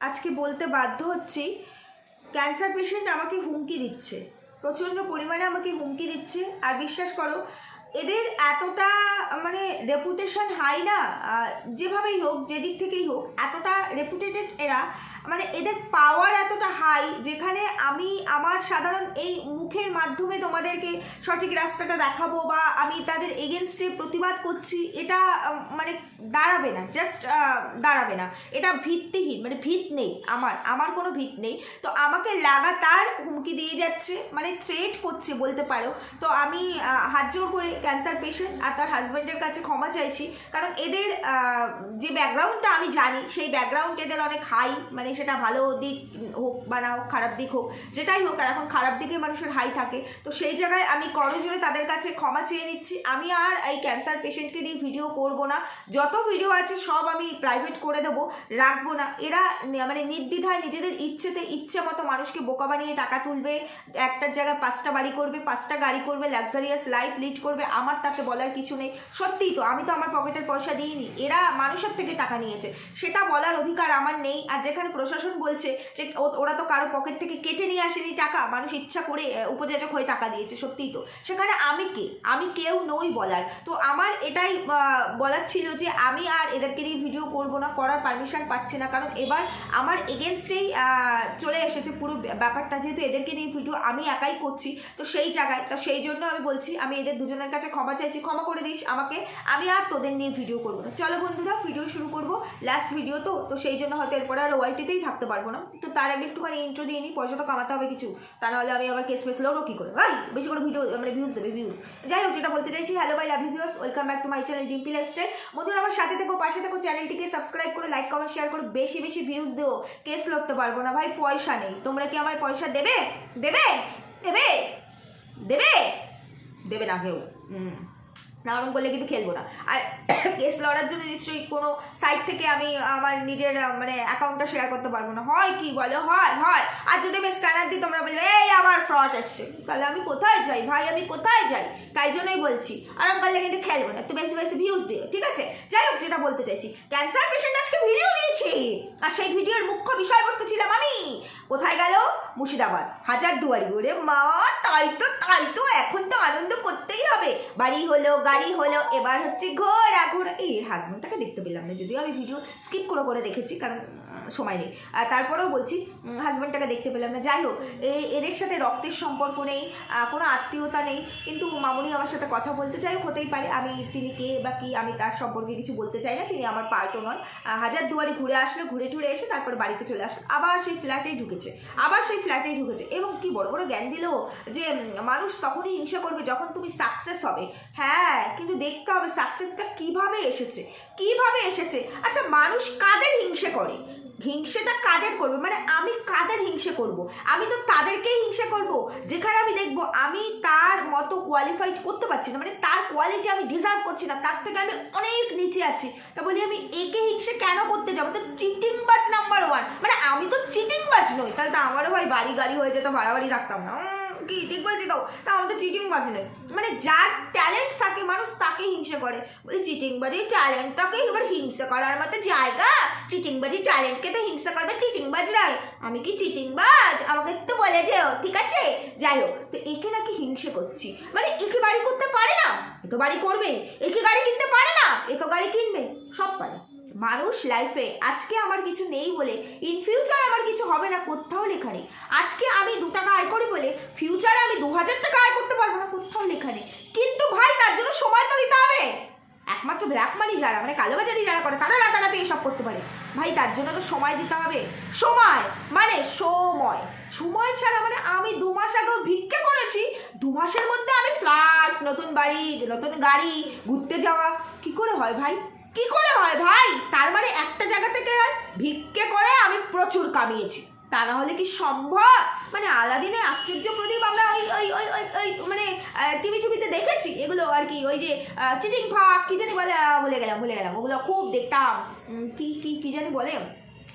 আজকে বলতে বাধ্য হচ্ছি ক্যান্সার পেশেন্ট আমাকে হুমকি দিচ্ছে। প্রচণ্ড পরিমাণে আমাকে হুমকি দিচ্ছে। আর বিশ্বাস করো এদের এতটা মানে রেপুটেশন হাই না যেভাবেই হোক, যেদিক থেকেই হোক, এতটা রেপুটেটেড এরা মানে এদের পাওয়ার এতটা হাই যেখানে আমি আমার সাধারণ এই মুখের মাধ্যমে তোমাদেরকে সঠিক রাস্তাটা দেখাবো বা আমি তাদের এগেনস্টে প্রতিবাদ করছি, এটা মানে দাঁড়াবে না জাস্ট দাঁড়াবে না। এটা ভিত্তিহীন মানে ভিত নেই আমার আমার কোনো ভিত নেই। তো আমাকে লাগাতার হুমকি দিয়ে যাচ্ছে মানে থ্রেট করছে বলতে পারো। তো আমি হাত জোর করে ক্যান্সার পেশেন্ট আর তার হাজব্যান্ডের কাছে ক্ষমা চাইছি। কারণ এদের যে ব্যাকগ্রাউন্ডটা আমি জানি, সেই ব্যাকগ্রাউন্ড এদের অনেক হাই মানে সেটা ভালো দিক হোক বা না হোক, খারাপ দিক হোক, যেটাই হোক আর এখন খারাপ দিকে মানুষের হাই থাকে। তো সেই জায়গায় আমি করজোরে তাদের কাছে ক্ষমা চেয়ে নিচ্ছি। আমি আর এই ক্যান্সার পেশেন্টকে নিয়ে ভিডিও করব না। যত ভিডিও আছে, সব আমি প্রাইভেট করে দেবো, রাখব না। এরা মানে নির্দ্বিধায় নিজেদের ইচ্ছেতে ইচ্ছে মতো মানুষকে বোকা বানিয়ে টাকা তুলবে, একটার জায়গায় পাঁচটা বাড়ি করবে, পাঁচটা গাড়ি করবে লাক্সারিয়াস লাইফ লিড করবে। আমার তাকে বলার কিছু নেই। সত্যিই তো, আমি তো আমার পকেটের পয়সা দিইনি। এরা মানুষের থেকে টাকা নিয়েছে। সেটা বলার অধিকার আমার নেই। আর যেখানে প্রশাসন বলছে যে ওরা তো কারও পকেট থেকে কেটে নিয়ে আসেনি টাকা, মানুষ ইচ্ছা করে উপযোজক হয়ে টাকা দিয়েছে, সত্যিই তো। সেখানে আমি কে? আমি কেউ নই বলার। তো আমার এটাই বলার ছিল যে আমি আর এদেরকে নিয়ে ভিডিও করব না, করার পারমিশন পাচ্ছি না। কারণ এবার আমার এগেনস্টেই চলে এসেছে পুরো ব্যাপারটা। যেহেতু এদেরকে নিয়ে ভিডিও আমি একাই করছি, তো সেই জায়গায়, তো সেই জন্য আমি বলছি, আমি এদের দুজনের কাছে ক্ষমা চাইছি, ক্ষমা করে দিস আমাকে। আমি আর তোদের নিয়ে ভিডিও করব না। চলো বন্ধুরা ভিডিও শুরু করব। লাস্ট ভিডিও তো তো সেই জন্য হয়তো এরপরে আর ওয়াইটিতেই থাকতে পারব না। তো তার আগে একটুখানি ইন্ট্রো দিয়ে নিই পয়সা তো কামাতে হবে কিছু। তা নাহলে আমি আবার কেস ফেস লড়ো কী করে? ভাই, বেশি করে ভিডিও মানে ভিউজ দেবে ভিউজ যাই হোক, যেটা বলতে চাইছি হ্যালো ভাই love viewers welcome back to my channel Dimpi Lifestyle বন্ধুরা, আমার সাথে থেকো, পাশে থেকো চ্যানেলটিকে সাবস্ক্রাইব করে লাইক কমেন্ট শেয়ার করে, বেশি বেশি ভিউজ দিও। কেস লড়তে পারব না, ভাই, পয়সা নেই। তোমরা কি আমায় পয়সা দেবে? দেবে? দেবে? দেবে? দেবে না কেউ। হুম। না ওরকম করলে কিন্তু খেলব না। আর কেস লড়ার জন্য নিশ্চয়ই কোনো সাইট থেকে আমি আমার নিজের মানে অ্যাকাউন্টটা শেয়ার করতে পারব না। হয় কি বলো? হয় হয়। আর যদি আমি স্ক্যানার দিই, তোমরা বলবে, এই আমার ফ্রড এসছে। তাহলে আমি কোথায় যাই? ভাই, আমি কোথায় যাই? তাই জন্যই বলছি। আরাম করলে কিন্তু খেলব না। একটু বেশি বেশি ভিউজ দিও, ঠিক আছে? যাই হোক, যেটা বলতে চাইছি। ক্যান্সার পেশেন্ট আজকে ভিডিও দিয়েছি। আর সেই ভিডিওর মুখ্য বিষয়বস্তু ছিলাম আমি। কোথায় গেল? মুর্শিদাবাদ। হাজার দুয়ারি। ওরে মা, তাই তো তাই তো, এখন তো আনন্দ করতেই হবে। বাড়ি হলো, গাড়ি হলো, এবার হচ্ছে ঘোরা ঘোরা এই হাজব্যান্ডটাকে দেখতে পেলাম না, যদিও আমি ভিডিও স্কিপ করে করে দেখেছি, কারণ সময় নেই। আর তারপরেও বলছি হাজব্যান্ডটাকে দেখতে পেলাম না। যাই হোক এদের সাথে রক্তের সম্পর্ক নেই কোনো আত্মীয়তা নেই। কিন্তু মামুনি আমার সাথে কথা বলতে চাই হতেই পারে। আমি, তিনি কে বা কি, আমি তার সম্পর্কে কিছু বলতে চাই না। তিনি আমার পার্টও নন হাজার দুয়ারি ঘুরে আসলো, ঘুরে টুরে এসে তারপর বাড়িতে চলে আসলো। আবার সেই ফ্ল্যাটেই ঢুকেছে। আবার সেই ফ্ল্যাটেই ঢুকেছে। এবং কি বড় বড় জ্ঞান দিল যে মানুষ তখনই হিংসা করবে যখন তুমি সাকসেস হবে। হ্যাঁ কিন্তু দেখতে হবে সাকসেসটা কীভাবে এসেছে? কীভাবে এসেছে? আচ্ছা মানুষ কাদের হিংসে করে? হিংসেটা কাদের করবে? মানে আমি কাদের হিংসে করব? আমি তো তাদেরকেই হিংসে করব। যেখানে আমি দেখব, আমি তার মতো কোয়ালিফাইড করতে পারছি না। মানে তার কোয়ালিটি আমি ডিজার্ভ করছি না। তার থেকে আমি অনেক নিচে আছি। তা বলি, আমি একে হিংসে কেন করতে যাব? তো চিটিং বাজ নাম্বার ওয়ান মানে আমি তো চিটিং বাজ নই। তাহলে তো আমারও ভাই বাড়ি গাড়ি হয়ে যেত ভাড়া বাড়ি রাখতাম না কি ঠিক বলছি তো? তা আমাদের চিটিং বাজ নয় মানে যার ট্যালেন্ট থাকে, মানুষ তাকে হিংসে করে। বলি চিটিং বাজি ট্যালেন্টটাকে এবার হিংসা করার মতো জায়গা চিটিং বাজি ট্যালেন্টকে তো হিংসা করবে চিটিং বাজরাই আমি কি চিটিং বাজ আমাকে তো বলে যেও, ঠিক আছে? যাই হোক, তো একে নাকি হিংসে করছি। মানে একে বাড়ি করতে পারে না। এ তো বাড়ি করবে একে গাড়ি কিনতে পারে না। এ তো গাড়ি কিনবে। সব পারে। মানুষ লাইফে আজকে আমার কিছু নেই বলে ইন ফিউচার আমার কিছু হবে না, কোথাও লেখা নেই। আজকে আমি দু টাকা আয় করি বলে ফিউচারে আমি দু হাজার টাকা আয় করতে পারব না, কোথাও লেখা নেই। কিন্তু ভাই, তার জন্য সময় তো দিতে হবে। একমাত্র ব্ল্যাক মানি যারা মানে কালোবাজারি যারা করে, তারা রাতারাতি এসব করতে পারে। ভাই, তার জন্য তো সময় দিতে হবে। সময় মানে সময়। সময় ছাড়া মানে আমি দু মাস আগেও ভিক্ষে করেছি, দু মাসের মধ্যে আমি ফ্ল্যাট, নতুন বাড়ি, নতুন গাড়ি, ঘুরতে যাওয়া। কি করে হয় ভাই? কি করে হয় ভাই? তার মানে একটা জায়গা থেকে হয়, ভিক্ষে করে আমি প্রচুর কামিয়েছি। তা না হলে কি সম্ভব? মানে আলাদিনের আশ্চর্য প্রদীপ আমরা ওই ওই ওই ওই ওই মানে টিভি টিভিতে দেখেছি? এগুলো আর কি, ওই যে চিটিং ফাঁক কি জানি বলে বলে গেলাম ভুলে গেলাম। ওগুলো খুব দেখতাম। কি কি কি জানি বলে?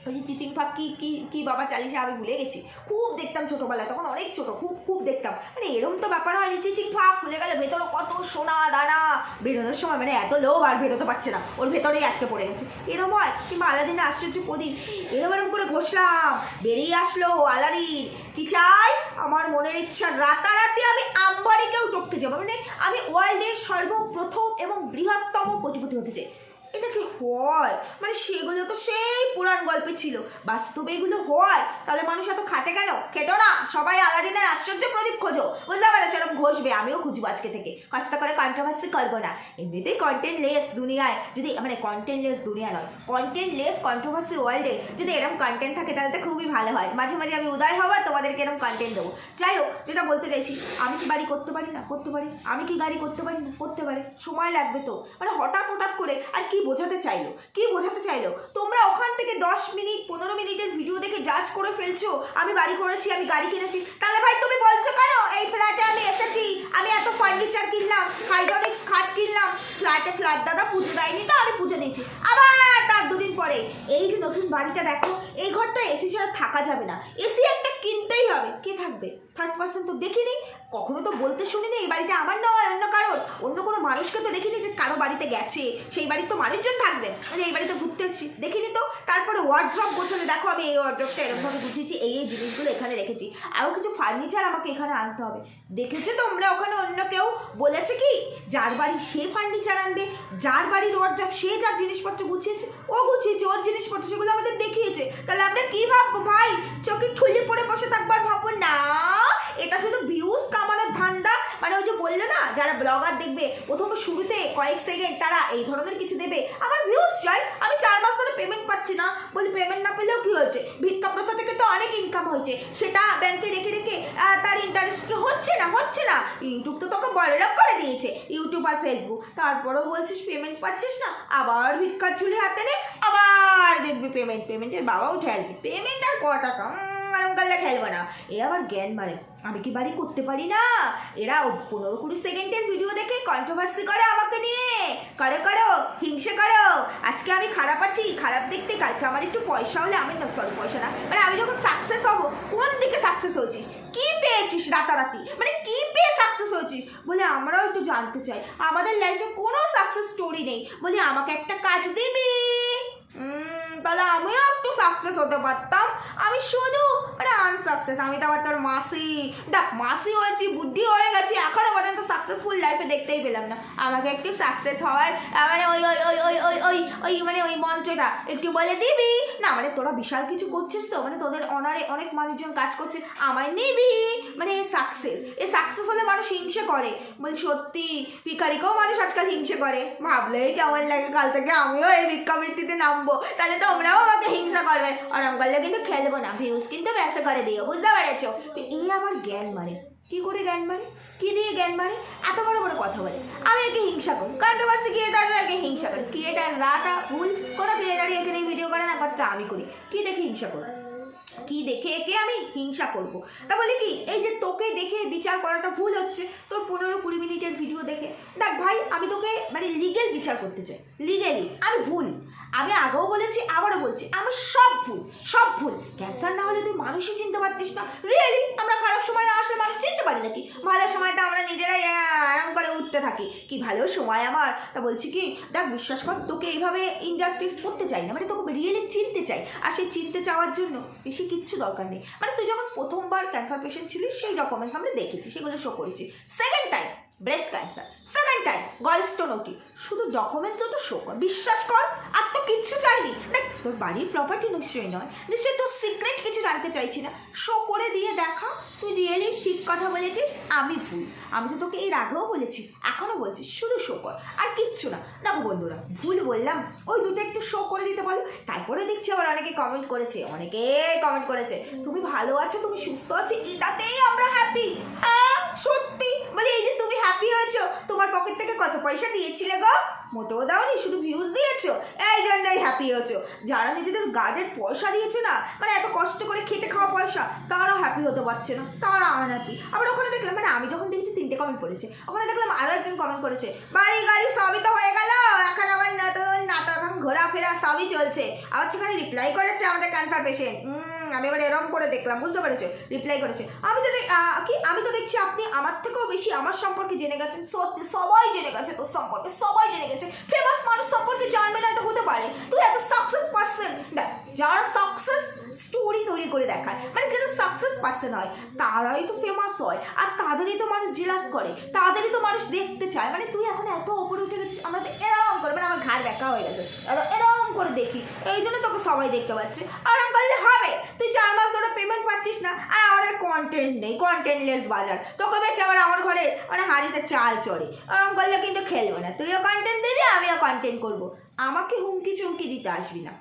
ওই যে চিচিং ফাঁক, কি কি কি বাবা চালিশে আমি ভুলে গেছি। খুব দেখতাম ছোটোবেলায়, তখন অনেক ছোট, খুব খুব দেখতাম। মানে এরম তো ব্যাপার হয় চিচিং ফাঁক ভুলে গেলে ভেতরে কত সোনা দানা। বেরোনোর সময় মানে এত লোভ আর বেরোতে পারছে না, ওর ভেতরেই আটকে পড়ে গেছে। এরম হয় কিংবা আলাদিনে আশ্চর্য প্রদীপ। এরম এরম করে ঘষে বসলাম বেরিয়ে আসলো আলারির কি চাই? আমার মনের ইচ্ছা, রাতারাতি আমি আম্বারিকেও টপকে যাব। মানে আমি ওয়ার্ল্ডের সর্বপ্রথম এবং বৃহত্তম কোটিপতি হতে চাই। এটা কি হয়? মানে সেগুলো তো সেই পুরাণ গল্পে ছিল। বাস্তবে এগুলো হয়। তাহলে মানুষ এত খাটে কেন? খেত না। সবাই আলাদিনের আশ্চর্য প্রদীপ খোঁজো। বুঝতে পারছ এরকম ঘষবে। আমিও খুঁজবো আজকে থেকে। কষ্ট করে কন্ট্রোভার্সি করব না। এমনিতেই কন্টেন্ট লেস দুনিয়ায়। যদি মানে কন্টেন্ট লেস দুনিয়া নয় কন্টেন্ট লেস কন্ট্রোভার্সি ওয়ার্ল্ডে যদি এরকম কন্টেন্ট থাকে, তাহলে তো খুবই ভালো হয়। মাঝে মাঝে আমি উদয় হবার তোমাদেরকে এরকম কন্টেন্ট দেবো। যাই হোক, যেটা বলতে চাইছি, আমি কি বাড়ি করতে পারি না? করতে পারি। আমি কি গাড়ি করতে পারি? না করতে পারি। সময় লাগবে তো। মানে হঠাৎ হঠাৎ করে আর কি বোঝাতে চাইলো? কি বোঝাতে চাইলো? তোমরা ওখান থেকে দশ মিনিট, পনেরো মিনিটের ভিডিও দেখে জাজ করে ফেলছো, আমি বাড়ি করেছি, আমি গাড়ি কিনেছি। তাহলে ভাই, তুমি বলছো কেন? এই ফ্ল্যাটে আমি এসেছি, আমি এত ফার্নিচার কিনলাম হাইড্রোলিক্স খাট কিনলাম। ফ্ল্যাটে ফ্ল্যাট দাদা পুজো দেয়নি তো, আমি পুজো নিয়েছি। আবার তার দুদিন পরে, এই যে নতুন বাড়িটা দেখো, এই ঘরটা এসি ছাড়া থাকা যাবে না। এসি একটা কিনতেই হবে। কে থাকবে? থার্ড পার্সন তো দেখিনি, কখনো তো বলতে শুনিনি, এই বাড়িটা আমার নয়, অন্য কারোর। অন্য কোনো মানুষকে তো দেখিনি যে কারও বাড়িতে গেছে। সেই বাড়ির তো মানুষজন থাকবে। মানে এই বাড়িতে ঘুরতে এসেছি। দেখিনি তো? তারপরে ওয়ার্ড্রপ গোছালে, দেখো আমি এই ওয়ার্ড্রপটা এরকমভাবে বুঝিয়েছি এই এই জিনিসগুলো এখানে রেখেছি। আরও কিছু ফার্নিচার আমাকে এখানে আনতে হবে। দেখেছ তোমরা ওখানে অন্য কেউ? বলেছে কি? যার বাড়ি সে ফার্নিচার আনবে, যার বাড়ির ওয়ার্ড্রপ সে যার জিনিসপত্র গুছিয়েছে, ও গুছিয়েছে, ওর জিনিসপত্র সেগুলো আমাদের দেখিয়েছে। তাহলে আমরা কী ভাববো ভাই? চোখে ঠুলি পরে বসে থাকবার ভাববো, না, এটা শুধু ভিউজ কামানোর ধান্দা। মানে ওই যে বলল না, যারা ব্লগার দেখবে, প্রথমে শুরুতে কয়েক সেকেন্ড তারা এই ধরনের কিছু দেবে। আমার ভিউজ চাই, আমি চার মাস ধরে পেমেন্ট পাচ্ছি না। বলি পেমেন্ট না পেলেও কী হয়েছে? ভিক্ষা প্রথা থেকে তো অনেক ইনকাম হয়েছে। সেটা ব্যাংকে রেখে রেখে তার ইন্টারেস্ট হচ্ছে না হচ্ছে না? ইউটিউব তো তোকে বড়লোক করে দিয়েছে ইউটিউব আর ফেসবুক তারপরেও বলছিস পেমেন্ট পাচ্ছিস না? আবার ভিক্ষার ঝুলি হাতে নে, আবার দেখবি পেমেন্ট পেমেন্টের বাবাও আসবি পেমেন্ট আর ক টাকা? আলমকাল্লা খেলব না। এ আবার জ্ঞান মারে। আমি কি বাড়ি করতে পারি না? এরা পনেরো কুড়ি সেকেন্ডের ভিডিও দেখে কন্ট্রোভার্সি করে আমাকে নিয়ে। করো করো, হিংসে করো। আজকে আমি খারাপ আছি, খারাপ দেখতে। কালকে আমার একটু পয়সা হলে আমি না সরি পয়সা না। মানে আমি যখন সাকসেস হব, কোন দিকে সাকসেস হয়েছিস? কি পেয়েছিস রাতারাতি? মানে কি পেয়ে সাকসেস হয়েছিস? বলে আমরাও একটু জানতে চাই। আমাদের লাইফে কোনো সাকসেস স্টোরি নেই। বলি আমাকে একটা কাজ দিবি। তাহলে আমিও সাকসেস হতে পারতাম। আমি শুধু মানে আনসাকসেস আমি তো আবার তোর মাসি। দেখ, মাসি হয়েছি, বুদ্ধি হয়ে গেছি, এখনও পর্যন্ত সাকসেসফুল লাইফে দেখতেই পেলাম না। আমাকে একটু সাকসেস হওয়ার মানে ওই ওই ওই ওই ওই ওই ওই মানে ওই মন্ত্রটা একটু বলে দিবি? না মানে তোরা বিশাল কিছু করছিস তো মানে তোদের অনারে অনেক মানুষজন কাজ করছে, আমায় নিবি? মানে সাকসেস এই সাকসেস হলে মানুষ হিংসে করে। বলি, সত্যি ভিকারিকেও মানুষ আজকাল হিংসে করে। ভাবলেই কেমন লাগে, কাল থেকে আমিও এই ভিক্ষাবৃত্তিতে নামবো। তাহলে তোমরাও আমাকে হিংসা করবে। ওরম করলে কিন্তু খেলব না ভিউজ কিন্তু ব্যস্ত করে দিও, বুঝতে পেরেছ? তো এই আমার জ্ঞান মারে। কি করে জ্ঞান মারে? কি দিয়ে জ্ঞান মারে? এত বড় বড় কথা বলে। আমি একে হিংসা করি। কন্ট্রোভার্সি ক্রিয়েটাররা একে হিংসা করে। ক্রিয়েটার রাটা ভুল, কোনো ক্রিয়েটারই এখানে ভিডিও করে না বাট আমি করি। কি দেখে হিংসা করি কি দেখে একে আমি হিংসা করব? তা বলি কি, এই যে তোকে দেখে বিচার করাটা ভুল হচ্ছে, তোর পনেরো কুড়ি মিনিটের ভিডিও দেখে। দেখ ভাই, আমি তোকে মানে লিগেল বিচার করতে চাই। লিগেলি আমি ভুল। আমি আগেও বলেছি, আবারও বলছি, আমি সব ভুল সব ভুল। ক্যান্সার না হলে তুই মানুষই চিনতে পারতিস না। রিয়েলি আমরা খারাপ সময় না আসলে মানুষ চিনতে পারি নাকি? ভালো সময়টা আমরা নিজেরাই আরাম করে উঠতে থাকি। কি ভালো সময় আমার? তা বলছি কি, দেখ, বিশ্বাস কর, তোকে এইভাবে ইনজাস্টিস করতে চাই না। মানে তোকে রিয়েলি চিনতে চাই। আর সেই চিনতে চাওয়ার জন্য বেশি কিচ্ছু দরকার নেই। মানে তুই যখন প্রথমবার ক্যান্সার পেশেন্ট ছিলিস, সেই ডকুমেন্টস আমরা দেখেছি, সেগুলো শো করেছি। Second time breast cancer second time gallstone OT শুধু ডকুমেন্টস দুটো শো কর, বিশ্বাস কর, আর তো কিচ্ছু চাইনি। দেখ, তোর বাড়ির প্রপার্টি নিশ্চয়ই নয়, নিশ্চয়ই তোর সিক্রেট কিছু জানতে চাইছি না। শো করে দিয়ে দেখা, তুই রিয়েলি ঠিক কথা বলেছিস, আমি ভুল। আমি তো তোকে এর আগেও বলেছি, এখনও বলছি শুধু শো কর, আর কিচ্ছু না। দেখো বন্ধুরা, ভুল বললাম, ওই দুটো একটু শো করে দিতে বলো। তারপরে দেখছি আবার অনেকে কমেন্ট করেছে, অনেকে কমেন্ট করেছে। তুমি ভালো আছো, তুমি সুস্থ আছো, এটাতেই আমরা হ্যাপি হ্যাঁ সত্যি মানে এই যে তুমি হ্যাপি হয়েছো? তোমার পকেট থেকে কত পয়সা দিয়েছিলে গো? মোটেও দাওনি, শুধু ভিউজ দিয়েছ? এই জন্যই হ্যাপি হয়েছো। যারা নিজেদের গার্ডের পয়সা দিয়েছে না মানে এত কষ্ট করে খেতে খাওয়া পয়সা, তারা হ্যাপি হতে পারছে না, তারা আনহ্যাপি আবার ওখানে দেখলাম মানে আমি যখন দেখেছি, তিনটে কমেন্ট করেছে ওখানে দেখলাম আরও একজন কমেন্ট করেছে, বাড়ি গাড়ি সবই তো হয়ে গেল, এখন আবার নতুন নাটক এখন ঘোরাফেরা সবই চলছে। আবার সেখানে রিপ্লাই করেছে আমাদের ক্যান্সার পেশেন্ট আমি এবার এরম করে দেখলাম, বুঝতে পেরেছ? রিপ্লাই করেছে। আমি তো দেখ- কি? আমি তো দেখছি আপনি আমার থেকেও বেশি আমার সম্পর্কে জেনে গেছেন। সত্যি, সবাই জেনে গেছে তোর সম্পর্কে, সবাই জেনে গেছে। ফেমাস মানুষ সম্পর্কে জানবে না এটা হতে পারে। তুই এত সাকসেস পার্সন দেখ যারা সাকসেস স্টোরি তৈরি করে দেখায়। মানে যেটা সাকসেস পার্সন হয়, তারাই তো ফেমাস হয়, আর তাদেরই তো মানুষ জিলাস করে, তাদেরই তো মানুষ দেখতে চায়। মানে তুই এখন এত ওপরে উঠে গেছিস, আমরা তো এরকম করে মানে আমার ঘাড় ব্যাকা হয়ে গেছে এর- এরকম করে দেখি। এই জন্য তোকে সবাই দেখতে পাচ্ছে। আর আমি বললে হবে, তুই চার মাস ধরে পেমেন্ট পাচ্ছিস না, আর আমাদের কন্টেন্ট নেই কন্টেন্টলেস বাজার। তোকে বেছে আবার আমার ঘরে মানে হাড়িতে চাল চড়ে। ওরকম করলে কিন্তু খেলবে না। তুইও কন্টেন্ট দিবি, আমিও কন্টেন্ট করব। আমাকে হুমকি চুমকি দিতে আসবি না।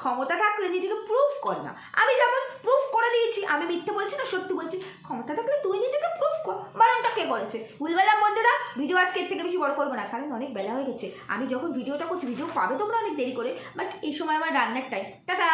ক্ষমতা থাকলে নিজেকে প্রুফ কর না। আমি যেমন প্রুফ করে দিয়েছি, আমি মিথ্যে বলছি না, সত্যি বলছি। ক্ষমতা থাকলে তুই নিজেকে প্রুফ কর। বারণটা কে করেছে? ভুলবেলা বন্ধুরা ভিডিও আজকে থেকে বেশি বড় করব না, কারণ অনেক বেলা হয়ে গেছে। আমি যখন ভিডিওটা করছি ভিডিও পাবে তোমরা অনেক দেরি করে বাট এই সময় আমার রান্নার টাইম টাটা!